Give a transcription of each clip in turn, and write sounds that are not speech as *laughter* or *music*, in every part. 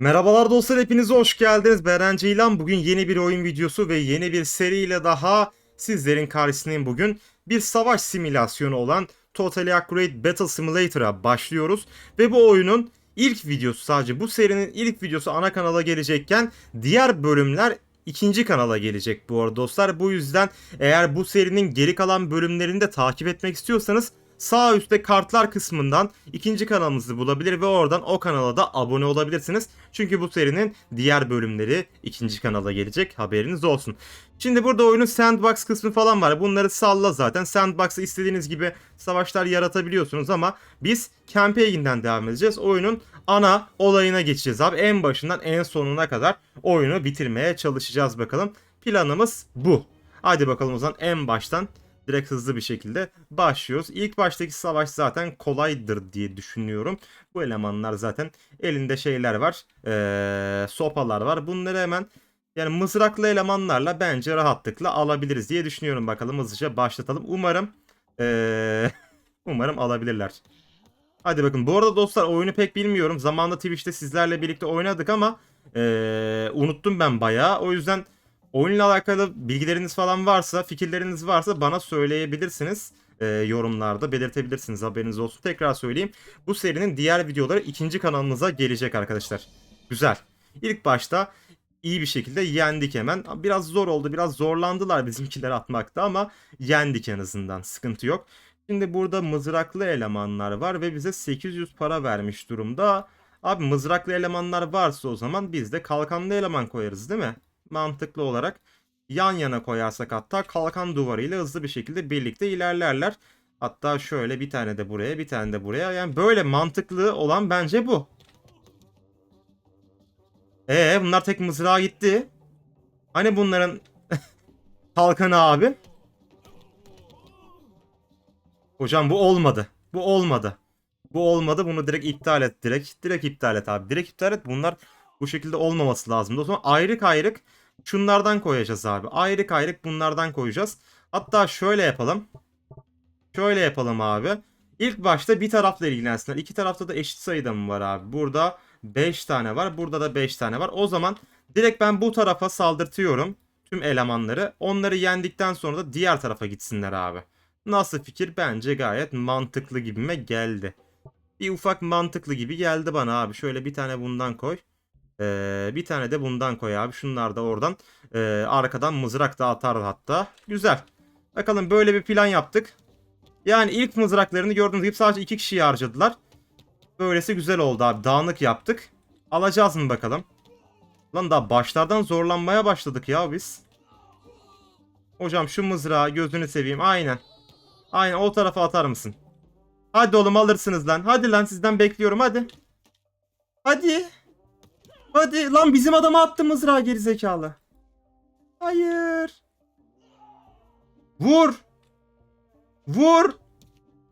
Merhabalar dostlar hepinize hoş geldiniz. Beren Ceylan bugün yeni bir oyun videosu ve yeni bir seriyle daha sizlerin karşısındayım bugün. Bir savaş simülasyonu olan Totally Accurate Battle Simulator'a başlıyoruz. Ve bu oyunun ilk videosu sadece bu serinin ilk videosu ana kanala gelecekken diğer bölümler ikinci kanala gelecek bu arada dostlar. Bu yüzden eğer bu serinin geri kalan bölümlerini de takip etmek istiyorsanız sağ üstte kartlar kısmından ikinci kanalımızı bulabilir ve oradan o kanala da abone olabilirsiniz. Çünkü bu serinin diğer bölümleri ikinci kanala gelecek haberiniz olsun. Şimdi burada oyunun sandbox kısmı falan var. Bunları salla zaten. Sandbox'ı istediğiniz gibi savaşlar yaratabiliyorsunuz ama biz campaign'den devam edeceğiz. Oyunun ana olayına geçeceğiz abi. En başından en sonuna kadar oyunu bitirmeye çalışacağız bakalım. Planımız bu. Hadi bakalım o zaman en baştan direkt hızlı bir şekilde başlıyoruz. İlk baştaki savaş zaten kolaydır diye düşünüyorum. Bu elemanlar zaten elinde şeyler var. Ee, sopalar var. Bunları hemen yani mızraklı elemanlarla bence rahatlıkla alabiliriz diye düşünüyorum. Bakalım hızlıca başlatalım. Umarım ee, *laughs* umarım alabilirler. Hadi bakın. Bu arada dostlar oyunu pek bilmiyorum. Zamanında Twitch'te sizlerle birlikte oynadık ama ee, unuttum ben bayağı. O yüzden oyunla alakalı bilgileriniz falan varsa, fikirleriniz varsa bana söyleyebilirsiniz. Ee, yorumlarda belirtebilirsiniz haberiniz olsun. Tekrar söyleyeyim. Bu serinin diğer videoları ikinci kanalımıza gelecek arkadaşlar. Güzel. İlk başta iyi bir şekilde yendik hemen. Biraz zor oldu. Biraz zorlandılar bizimkiler atmakta ama yendik en azından. Sıkıntı yok. Şimdi burada mızraklı elemanlar var ve bize 800 para vermiş durumda. Abi mızraklı elemanlar varsa o zaman biz de kalkanlı eleman koyarız değil mi? Mantıklı olarak yan yana koyarsak hatta kalkan duvarıyla hızlı bir şekilde birlikte ilerlerler. Hatta şöyle bir tane de buraya bir tane de buraya. Yani böyle mantıklı olan bence bu. Ee bunlar tek mızrağa gitti. Hani bunların *laughs* kalkanı abi? Hocam bu olmadı. Bu olmadı. Bu olmadı. Bunu direkt iptal et direkt. Direkt iptal et abi. Direkt iptal et. Bunlar bu şekilde olmaması lazım. O zaman ayrık ayrık şunlardan koyacağız abi. Ayrık ayrık bunlardan koyacağız. Hatta şöyle yapalım. Şöyle yapalım abi. İlk başta bir tarafla ilgilensinler. İki tarafta da eşit sayıda mı var abi? Burada 5 tane var. Burada da 5 tane var. O zaman direkt ben bu tarafa saldırtıyorum. Tüm elemanları. Onları yendikten sonra da diğer tarafa gitsinler abi. Nasıl fikir? Bence gayet mantıklı gibime geldi. Bir ufak mantıklı gibi geldi bana abi. Şöyle bir tane bundan koy. Ee, bir tane de bundan koy abi. Şunlar da oradan e, arkadan mızrak da atar hatta. Güzel. Bakalım böyle bir plan yaptık. Yani ilk mızraklarını gördüğünüz gibi sadece iki kişiyi harcadılar. Böylesi güzel oldu abi. Dağınık yaptık. Alacağız mı bakalım? Lan daha başlardan zorlanmaya başladık ya biz. Hocam şu mızrağı gözünü seveyim. Aynen. Aynen o tarafa atar mısın? Hadi oğlum alırsınız lan. Hadi lan sizden bekliyorum hadi. Hadi. Hadi lan bizim adama attı mızrağı gerizekalı. Hayır. Vur. Vur.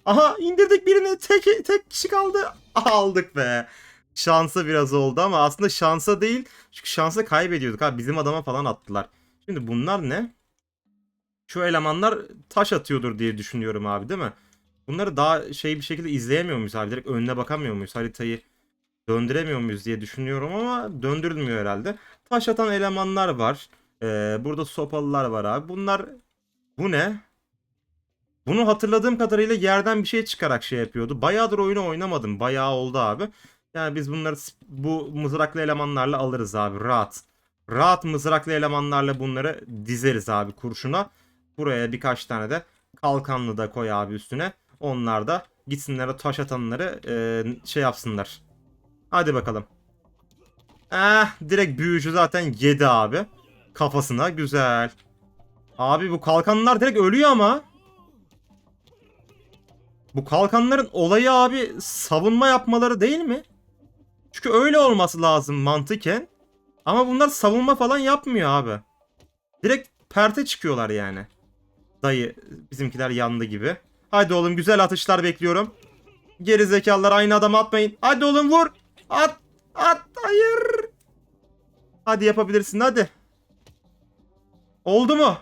Aha indirdik birini. Tek, tek kişi kaldı. *laughs* Aldık be. Şansa biraz oldu ama aslında şansa değil. Çünkü şansa kaybediyorduk. Ha bizim adama falan attılar. Şimdi bunlar ne? Şu elemanlar taş atıyordur diye düşünüyorum abi değil mi? Bunları daha şey bir şekilde izleyemiyor muyuz abi? Direkt önüne bakamıyor muyuz? Haritayı döndüremiyor muyuz diye düşünüyorum ama döndürülmüyor herhalde. Taş atan elemanlar var. Ee, burada sopalılar var abi. Bunlar bu ne? Bunu hatırladığım kadarıyla yerden bir şey çıkarak şey yapıyordu. Bayağıdır oyunu oynamadım. Bayağı oldu abi. Yani biz bunları bu mızraklı elemanlarla alırız abi rahat. Rahat mızraklı elemanlarla bunları dizeriz abi kurşuna. Buraya birkaç tane de kalkanlı da koy abi üstüne. Onlar da gitsinler o taş atanları e, şey yapsınlar. Hadi bakalım. Eh direkt büyücü zaten yedi abi. Kafasına güzel. Abi bu kalkanlar direkt ölüyor ama. Bu kalkanların olayı abi savunma yapmaları değil mi? Çünkü öyle olması lazım mantıken. Ama bunlar savunma falan yapmıyor abi. Direkt perte çıkıyorlar yani. Dayı bizimkiler yandı gibi. Hadi oğlum güzel atışlar bekliyorum. Geri zekalılar aynı adama atmayın. Hadi oğlum vur. At. At. Hayır. Hadi yapabilirsin hadi. Oldu mu?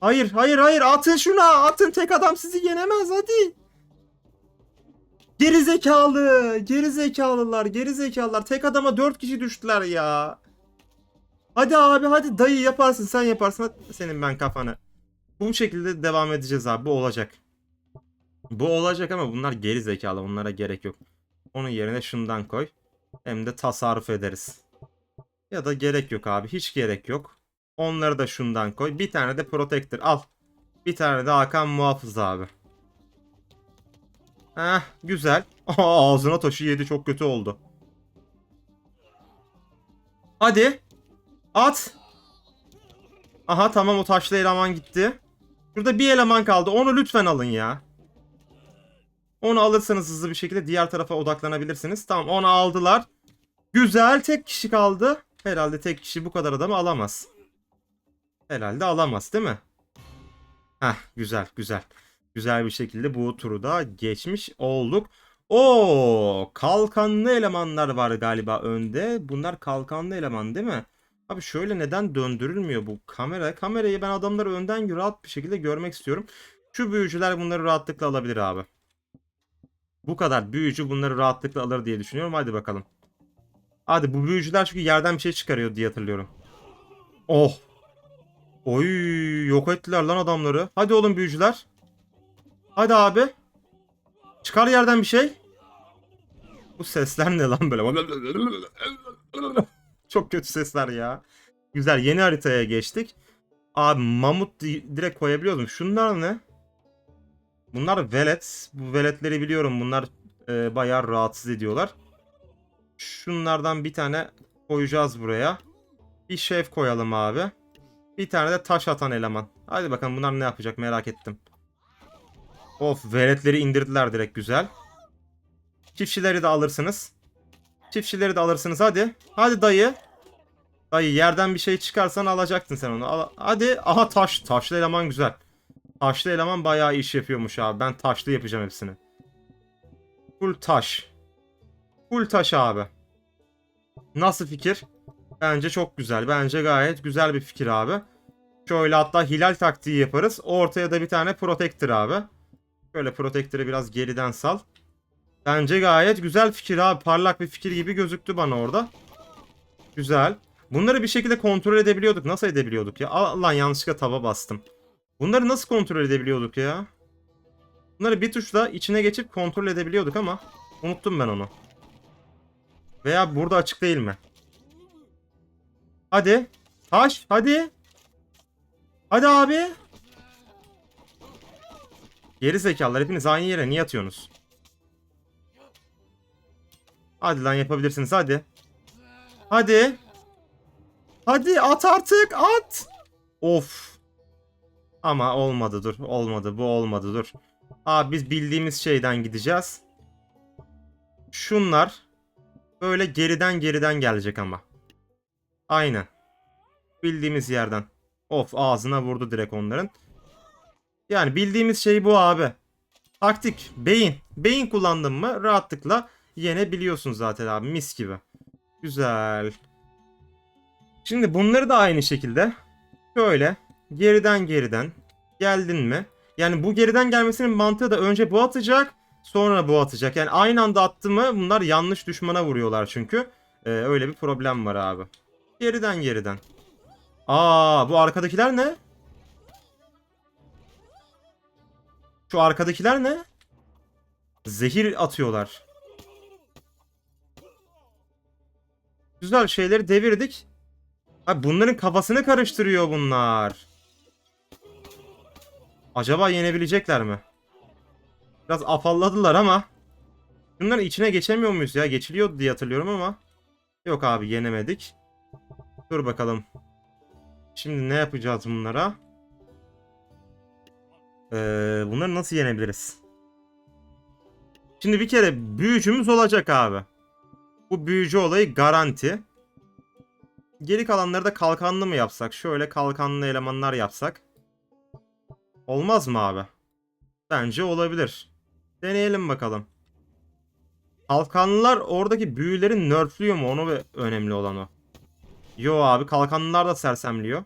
Hayır hayır hayır atın şuna atın tek adam sizi yenemez hadi. Geri zekalı. Geri zekalılar. Geri zekalılar. Tek adama 4 kişi düştüler ya. Hadi abi hadi dayı yaparsın sen yaparsın. Hadi senin ben kafanı. Bu şekilde devam edeceğiz abi. Bu olacak. Bu olacak ama bunlar geri zekalı. Bunlara gerek yok. Onun yerine şundan koy. Hem de tasarruf ederiz. Ya da gerek yok abi. Hiç gerek yok. Onları da şundan koy. Bir tane de protector al. Bir tane de Hakan muhafız abi. Heh güzel. *laughs* Ağzına taşı yedi çok kötü oldu. Hadi. At. Aha tamam o taşlı eleman gitti. Şurada bir eleman kaldı. Onu lütfen alın ya. Onu alırsanız hızlı bir şekilde diğer tarafa odaklanabilirsiniz. Tamam onu aldılar. Güzel tek kişi kaldı. Herhalde tek kişi bu kadar adamı alamaz. Herhalde alamaz değil mi? Heh güzel güzel. Güzel bir şekilde bu turu da geçmiş olduk. O kalkanlı elemanlar var galiba önde. Bunlar kalkanlı eleman değil mi? Abi şöyle neden döndürülmüyor bu kamera? Kamerayı ben adamları önden rahat bir şekilde görmek istiyorum. Şu büyücüler bunları rahatlıkla alabilir abi. Bu kadar büyücü bunları rahatlıkla alır diye düşünüyorum. Hadi bakalım. Hadi bu büyücüler çünkü yerden bir şey çıkarıyor diye hatırlıyorum. Oh. Oy yok ettiler lan adamları. Hadi oğlum büyücüler. Hadi abi. Çıkar yerden bir şey. Bu sesler ne lan böyle? *laughs* Çok kötü sesler ya. Güzel yeni haritaya geçtik. Abi mamut di- direkt koyabiliyordum. Şunlar ne? Bunlar velet. Bu veletleri biliyorum. Bunlar e, bayağı rahatsız ediyorlar. Şunlardan bir tane koyacağız buraya. Bir şef koyalım abi. Bir tane de taş atan eleman. Hadi bakalım bunlar ne yapacak merak ettim. Of veletleri indirdiler direkt güzel. Çiftçileri de alırsınız. Çiftçileri de alırsınız hadi. Hadi dayı. Dayı yerden bir şey çıkarsan alacaktın sen onu. Al- hadi. Aha taş. Taşlı eleman güzel. Taşlı eleman bayağı iş yapıyormuş abi. Ben taşlı yapacağım hepsini. Full taş. Full taş abi. Nasıl fikir? Bence çok güzel. Bence gayet güzel bir fikir abi. Şöyle hatta hilal taktiği yaparız. Ortaya da bir tane protector abi. Şöyle protector'ı biraz geriden sal. Bence gayet güzel fikir abi. Parlak bir fikir gibi gözüktü bana orada. Güzel. Bunları bir şekilde kontrol edebiliyorduk. Nasıl edebiliyorduk ya? Allah yanlışlıkla tava bastım. Bunları nasıl kontrol edebiliyorduk ya? Bunları bir tuşla içine geçip kontrol edebiliyorduk ama unuttum ben onu. Veya burada açık değil mi? Hadi. Taş hadi. Hadi abi. Geri zekalılar hepiniz aynı yere niye atıyorsunuz? Hadi lan yapabilirsiniz hadi. Hadi. Hadi at artık at. Of. Ama olmadı dur. Olmadı bu olmadı dur. Abi biz bildiğimiz şeyden gideceğiz. Şunlar böyle geriden geriden gelecek ama. Aynen. Bildiğimiz yerden. Of ağzına vurdu direkt onların. Yani bildiğimiz şey bu abi. Taktik. Beyin. Beyin kullandın mı rahatlıkla yenebiliyorsun zaten abi. Mis gibi. Güzel. Şimdi bunları da aynı şekilde şöyle geriden geriden geldin mi? Yani bu geriden gelmesinin mantığı da önce bu atacak sonra bu atacak. Yani aynı anda attı mı bunlar yanlış düşmana vuruyorlar çünkü. Ee, öyle bir problem var abi. Geriden geriden. Aa bu arkadakiler ne? Şu arkadakiler ne? Zehir atıyorlar. Güzel şeyleri devirdik. Ha bunların kafasını karıştırıyor bunlar. Acaba yenebilecekler mi? Biraz afalladılar ama. Bunların içine geçemiyor muyuz ya? Geçiliyordu diye hatırlıyorum ama. Yok abi yenemedik. Dur bakalım. Şimdi ne yapacağız bunlara? Ee, bunları nasıl yenebiliriz? Şimdi bir kere büyücümüz olacak abi. Bu büyücü olayı garanti. Geri kalanları da kalkanlı mı yapsak? Şöyle kalkanlı elemanlar yapsak. Olmaz mı abi? Bence olabilir. Deneyelim bakalım. Kalkanlılar oradaki büyüleri nerflüyor mu? Onu ve önemli olan o. Yo abi kalkanlılar da sersemliyor.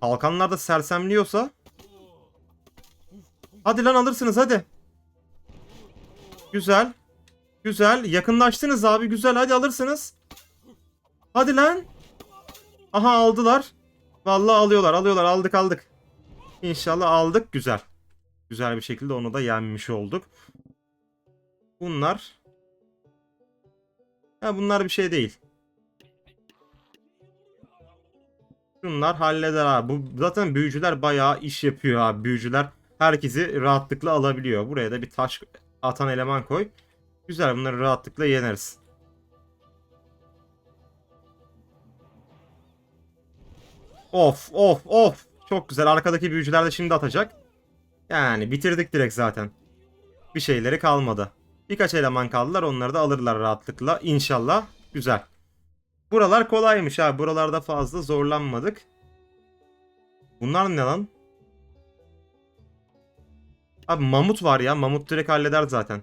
Kalkanlar da sersemliyorsa Hadi lan alırsınız hadi. Güzel. Güzel. Yakınlaştınız abi. Güzel. Hadi alırsınız. Hadi lan. Aha aldılar. Vallahi alıyorlar. Alıyorlar. Aldık aldık. İnşallah aldık. Güzel. Güzel bir şekilde onu da yenmiş olduk. Bunlar. Ha bunlar bir şey değil. Bunlar halleder abi. Bu zaten büyücüler bayağı iş yapıyor abi. Büyücüler herkesi rahatlıkla alabiliyor. Buraya da bir taş atan eleman koy. Güzel bunları rahatlıkla yeneriz. Of of of. Çok güzel. Arkadaki büyücüler de şimdi atacak. Yani bitirdik direkt zaten. Bir şeyleri kalmadı. Birkaç eleman kaldılar. Onları da alırlar rahatlıkla. İnşallah. Güzel. Buralar kolaymış abi. Buralarda fazla zorlanmadık. Bunlar ne lan? Abi mamut var ya. Mamut direkt halleder zaten.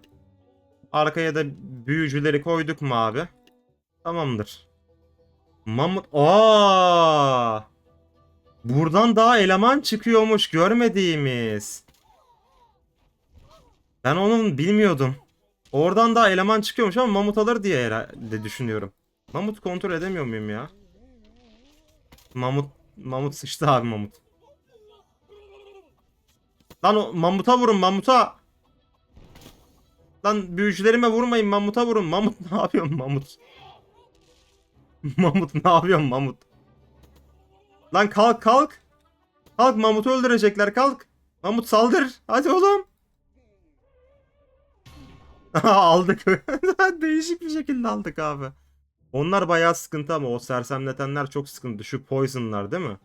Arkaya da büyücüleri koyduk mu abi? Tamamdır. Mamut. Aa! Buradan daha eleman çıkıyormuş görmediğimiz. Ben onun bilmiyordum. Oradan daha eleman çıkıyormuş ama mamut alır diye herhalde düşünüyorum. Mamut kontrol edemiyor muyum ya? Mamut mamut sıçtı abi mamut. Lan o mamuta vurun mamuta. Lan büyücülerime vurmayın mamuta vurun. Mamut *laughs* ne yapıyorsun mamut? mamut ne yapıyorsun mamut? Lan kalk kalk. Kalk mamutu öldürecekler kalk. Mamut saldır. Hadi oğlum. *laughs* aldık. *laughs* Değişik bir şekilde aldık abi. Onlar bayağı sıkıntı ama o sersemletenler çok sıkıntı. Şu poisonlar değil mi?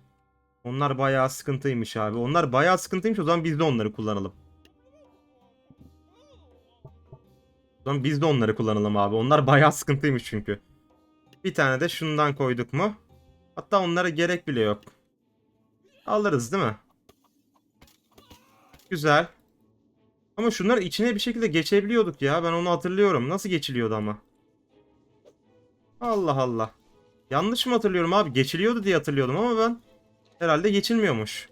Onlar bayağı sıkıntıymış abi. Onlar bayağı sıkıntıymış o zaman biz de onları kullanalım. O zaman biz de onları kullanalım abi. Onlar bayağı sıkıntıymış çünkü. Bir tane de şundan koyduk mu? Hatta onlara gerek bile yok. Alırız değil mi? Güzel. Ama şunlar içine bir şekilde geçebiliyorduk ya. Ben onu hatırlıyorum. Nasıl geçiliyordu ama? Allah Allah. Yanlış mı hatırlıyorum abi? Geçiliyordu diye hatırlıyordum ama ben herhalde geçilmiyormuş.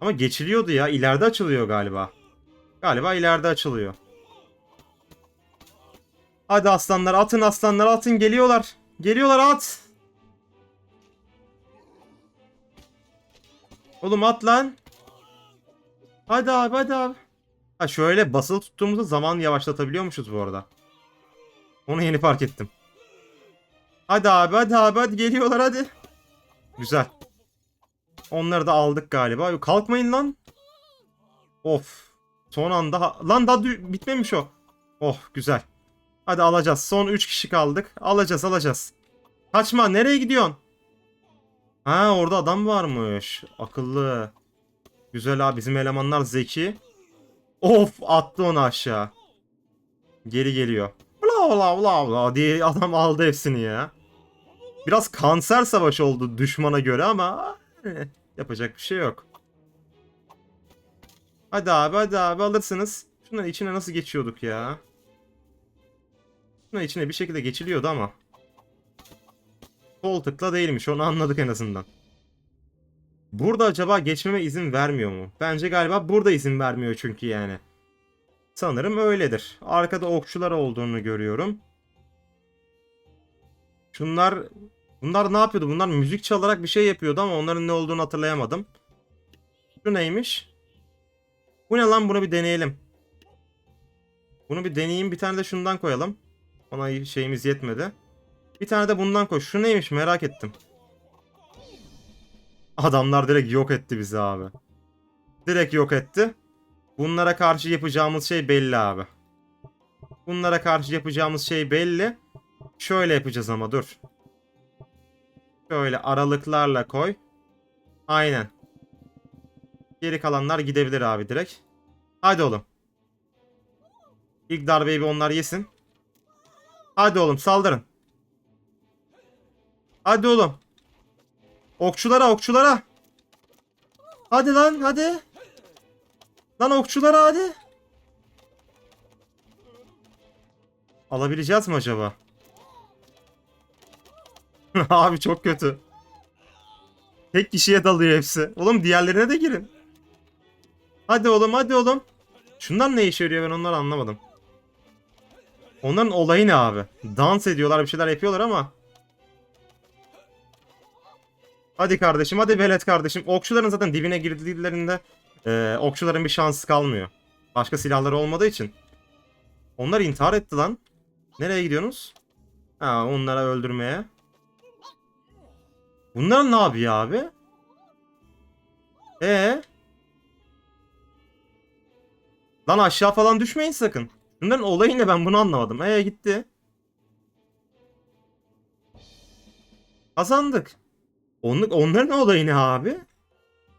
Ama geçiliyordu ya. İleride açılıyor galiba. Galiba ileride açılıyor. Hadi aslanlar atın aslanlar atın geliyorlar. Geliyorlar at. Oğlum at lan. Hadi abi hadi abi. Ha şöyle basılı tuttuğumuzda zaman yavaşlatabiliyormuşuz bu arada. Onu yeni fark ettim. Hadi abi hadi abi hadi geliyorlar hadi. Güzel. Onları da aldık galiba. Kalkmayın lan. Of. Son anda lan daha bitmemiş o. Oh güzel. Hadi alacağız. Son 3 kişi kaldık. Alacağız alacağız. Kaçma nereye gidiyorsun? Ha orada adam varmış. Akıllı. Güzel abi bizim elemanlar zeki. Of attı onu aşağı. Geri geliyor. Bla bla bla bla diye adam aldı hepsini ya. Biraz kanser savaşı oldu düşmana göre ama eh, yapacak bir şey yok. Hadi abi hadi abi alırsınız. Şunların içine nasıl geçiyorduk ya? Şunların içine bir şekilde geçiliyordu ama. Sol tıkla değilmiş onu anladık en azından. Burada acaba geçmeme izin vermiyor mu? Bence galiba burada izin vermiyor çünkü yani. Sanırım öyledir. Arkada okçular olduğunu görüyorum. Şunlar bunlar ne yapıyordu? Bunlar müzik çalarak bir şey yapıyordu ama onların ne olduğunu hatırlayamadım. Şu neymiş? Bu ne lan? Bunu bir deneyelim. Bunu bir deneyeyim. Bir tane de şundan koyalım. Ona şeyimiz yetmedi. Bir tane de bundan koy. Şu neymiş merak ettim. Adamlar direkt yok etti bizi abi. Direkt yok etti. Bunlara karşı yapacağımız şey belli abi. Bunlara karşı yapacağımız şey belli. Şöyle yapacağız ama dur. Şöyle aralıklarla koy. Aynen. Geri kalanlar gidebilir abi direkt. Hadi oğlum. İlk darbeyi bir onlar yesin. Hadi oğlum saldırın. Hadi oğlum. Okçulara okçulara. Hadi lan hadi. Lan okçulara hadi. Alabileceğiz mi acaba? *laughs* Abi çok kötü. Tek kişiye dalıyor hepsi. Oğlum diğerlerine de girin. Hadi oğlum hadi oğlum. Şundan ne işe yarıyor ben onları anlamadım. Onların olayı ne abi? Dans ediyorlar bir şeyler yapıyorlar ama. Hadi kardeşim hadi velet kardeşim. Okçuların zaten dibine girdiklerinde e, okçuların bir şansı kalmıyor. Başka silahları olmadığı için. Onlar intihar etti lan. Nereye gidiyorsunuz? Ha onlara öldürmeye. Bunlar ne yapıyor abi? E Lan aşağı falan düşmeyin sakın. Bunların olayı ne ben bunu anlamadım. E gitti. Kazandık. Onluk, onların olayı ne abi?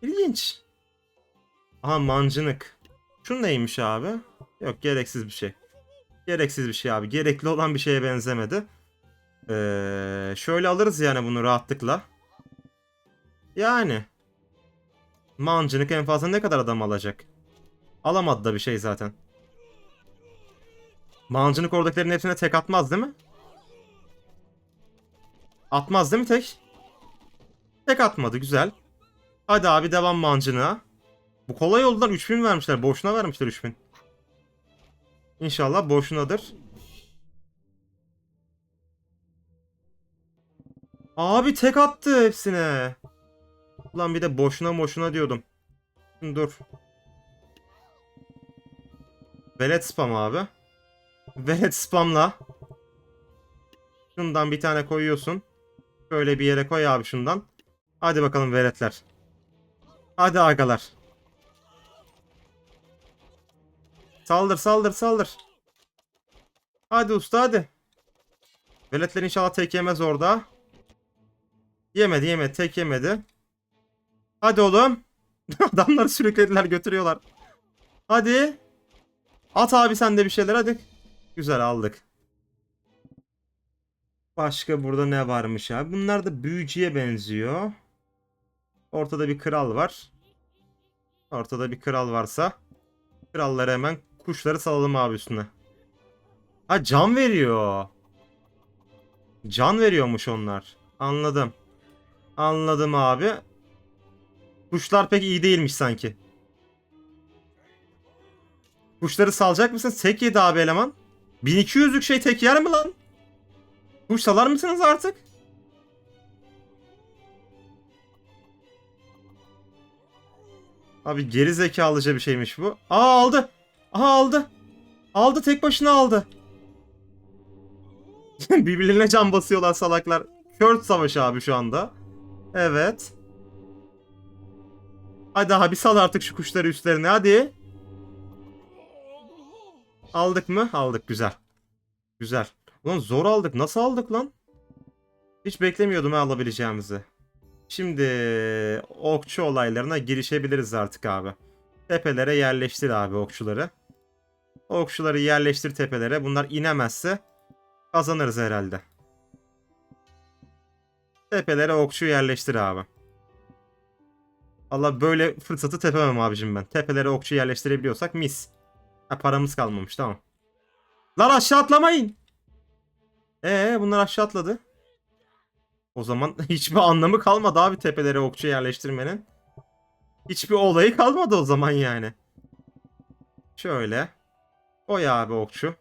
İlginç. Aha mancınık. Şu neymiş abi? Yok gereksiz bir şey. Gereksiz bir şey abi. Gerekli olan bir şeye benzemedi. Ee, şöyle alırız yani bunu rahatlıkla. Yani. Mancınık en fazla ne kadar adam alacak? Alamadı da bir şey zaten. Mancınık oradakilerin hepsine tek atmaz değil mi? Atmaz değil mi tek? Tek atmadı güzel. Hadi abi devam mancınığa. Bu kolay yoldan 3000 vermişler. Boşuna vermişler 3000. İnşallah boşunadır. Abi tek attı hepsine. Ulan bir de boşuna boşuna diyordum. Dur. Velet spam abi. Velet spamla. Şundan bir tane koyuyorsun. Şöyle bir yere koy abi şundan. Hadi bakalım veletler. Hadi agalar. Saldır saldır saldır. Hadi usta hadi. Veletler inşallah tek yemez orada. Yemedi yemedi tek yemedi. Hadi oğlum. *laughs* Adamları sürüklediler götürüyorlar. Hadi. At abi sen de bir şeyler hadi. Güzel aldık. Başka burada ne varmış abi? Bunlar da büyücüye benziyor. Ortada bir kral var. Ortada bir kral varsa kralları hemen kuşları salalım abi üstüne. Ha can veriyor. Can veriyormuş onlar. Anladım. Anladım abi. Kuşlar pek iyi değilmiş sanki. Kuşları salacak mısın? Tek yedi abi eleman. 1200'lük şey tek yer mi lan? Kuş salar mısınız artık? Abi geri zekalıca bir şeymiş bu. Aa aldı. Aha aldı. Aldı tek başına aldı. *laughs* Birbirlerine can basıyorlar salaklar. Kört savaşı abi şu anda. Evet. Hadi abi sal artık şu kuşları üstlerine hadi. Aldık mı? Aldık güzel. Güzel. Ulan zor aldık. Nasıl aldık lan? Hiç beklemiyordum ha alabileceğimizi. Şimdi okçu olaylarına girişebiliriz artık abi. Tepelere yerleştir abi okçuları. Okçuları yerleştir tepelere. Bunlar inemezse kazanırız herhalde. Tepelere okçu yerleştir abi. Allah böyle fırsatı tepemem abicim ben. Tepelere okçu yerleştirebiliyorsak mis. Ha paramız kalmamış tamam. Lan aşağı atlamayın. Ee bunlar aşağı atladı. O zaman *laughs* hiçbir anlamı kalmadı abi tepelere okçu yerleştirmenin. Hiçbir olayı kalmadı o zaman yani. Şöyle. Oy abi okçu.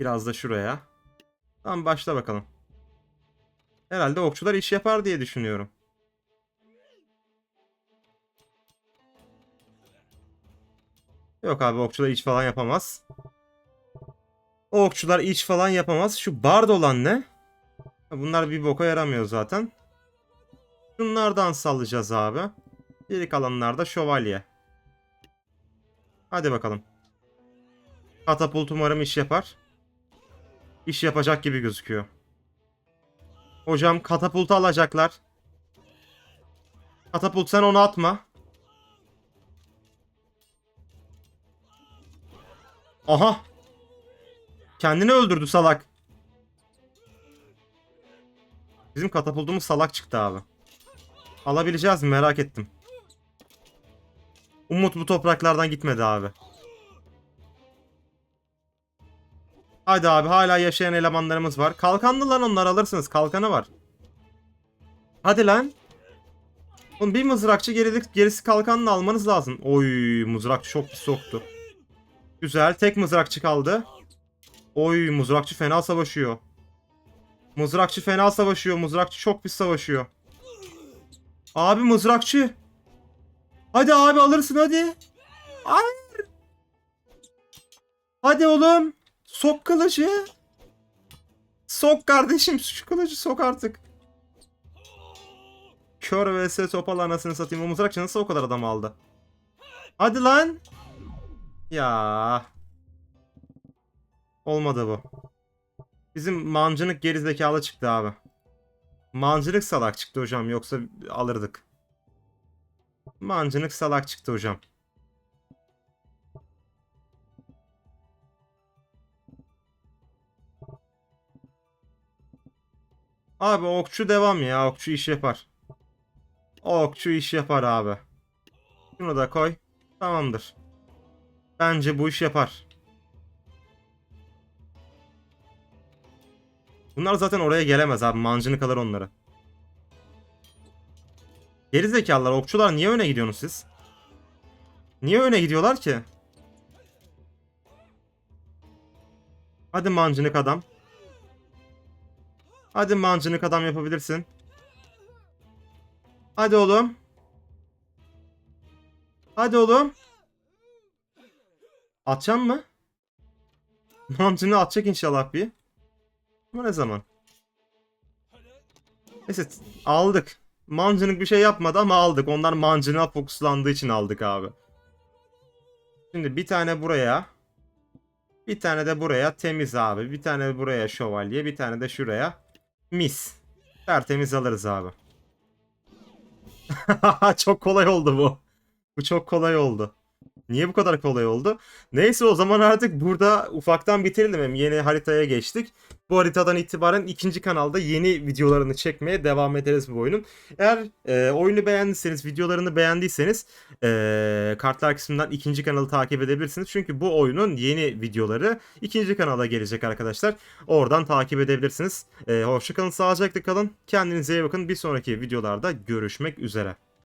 Biraz da şuraya. Tamam başla bakalım. Herhalde okçular iş yapar diye düşünüyorum. Yok abi okçular iç falan yapamaz. Okçular iç falan yapamaz. Şu bard olan ne? Bunlar bir boka yaramıyor zaten. Şunlardan sallayacağız abi. Geri kalanlar şövalye. Hadi bakalım. Katapult umarım iş yapar. İş yapacak gibi gözüküyor. Hocam katapultu alacaklar. Katapult sen onu atma. Aha. Kendini öldürdü salak. Bizim katapultumuz salak çıktı abi. Alabileceğiz mi merak ettim. Umut bu topraklardan gitmedi abi. Hadi abi hala yaşayan elemanlarımız var. Kalkanlı lan onlar alırsınız. Kalkanı var. Hadi lan. Oğlum bir mızrakçı gerisi, gerisi kalkanla almanız lazım. Oy mızrakçı çok pis soktu. Güzel tek mızrakçı kaldı. Oy mızrakçı fena savaşıyor. Mızrakçı fena savaşıyor. Mızrakçı çok pis savaşıyor. Abi mızrakçı. Hadi abi alırsın hadi. Hayır. Hadi oğlum. Sok kılıcı. Sok kardeşim şu kılıcı sok artık. Kör vs topal anasını satayım. O mızrakçı nasıl o kadar adam aldı? Hadi lan. Ya. Olmadı bu. Bizim mancınık gerizekalı çıktı abi. Mancınık salak çıktı hocam yoksa alırdık. Mancınık salak çıktı hocam. Abi okçu devam ya. Okçu iş yapar. Okçu iş yapar abi. Şunu da koy. Tamamdır. Bence bu iş yapar. Bunlar zaten oraya gelemez abi. Mancını kalır onları. Geri zekalılar, okçular niye öne gidiyorsunuz siz? Niye öne gidiyorlar ki? Hadi mancınık adam. Hadi mancınık adam yapabilirsin. Hadi oğlum. Hadi oğlum. Atacağım mı? *laughs* Mancını atacak inşallah bir. Ama ne zaman? Neyse aldık. Mancınık bir şey yapmadı ama aldık. Onlar mancınığa fokuslandığı için aldık abi. Şimdi bir tane buraya. Bir tane de buraya temiz abi. Bir tane buraya şövalye. Bir tane de şuraya. Mis. Tertemiz alırız abi. *laughs* çok kolay oldu bu. Bu çok kolay oldu. Niye bu kadar kolay oldu? Neyse o zaman artık burada ufaktan bitirelim. Yeni haritaya geçtik. Bu haritadan itibaren ikinci kanalda yeni videolarını çekmeye devam ederiz bu oyunun. Eğer e, oyunu beğendiyseniz, videolarını beğendiyseniz e, kartlar kısmından ikinci kanalı takip edebilirsiniz. Çünkü bu oyunun yeni videoları ikinci kanala gelecek arkadaşlar. Oradan takip edebilirsiniz. E, hoşçakalın, sağlıcakla kalın. Kendinize iyi bakın. Bir sonraki videolarda görüşmek üzere.